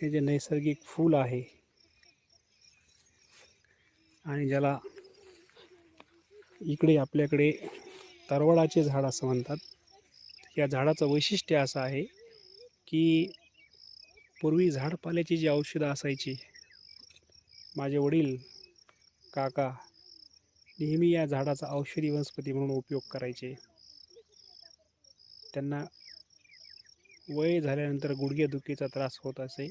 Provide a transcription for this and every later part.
हे जे नैसर्गिक फूल आहे आणि ज्याला इकडे आपल्याकडे तरवडाचे झाड असं म्हणतात. या झाडाचं वैशिष्ट्य असं आहे की पूर्वी झाडपाल्याची जी औषधं असायची माझे वडील काका नेहमी या झाडाचा औषधी वनस्पती म्हणून उपयोग करायचे. त्यांना वय झाल्यानंतर गुडघेदुखीचा त्रास होत असे.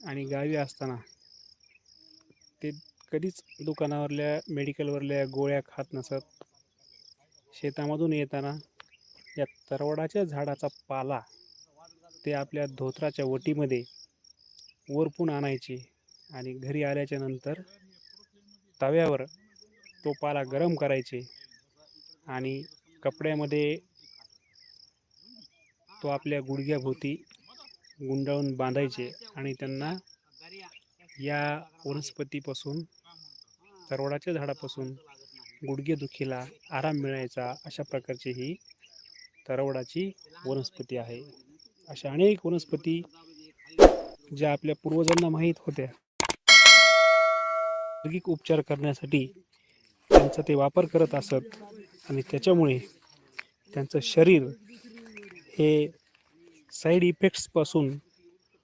आणि गावी असताना ते कधीच दुकानावरल्या मेडिकलवरल्या गोळ्या खात नसत. शेतामधून येताना या तरवडाच्या झाडाचा पाला ते आपल्या धोत्राच्या वटीमध्ये वरपून आणायचे आणि घरी आल्याच्यानंतर तव्यावर तो पाला गरम करायचे आणि कपड्यामध्ये तो आपल्या गुडघ्याभोवती गुंडाळून बांधायचे आणि त्यांना या वनस्पतीपासून तरवडाच्या झाडापासून गुडघेदुखीला आराम मिळायचा अशा प्रकारची ही तरवडाची वनस्पती आहे. अशा अनेक वनस्पती ज्या आपल्या पूर्वजांना माहीत होत्या. नैसर्गिक उपचार करण्यासाठी त्यांचा ते वापर करत असत आणि त्याच्यामुळे त्यांचं शरीर हे साईड इफेक्ट्सपासून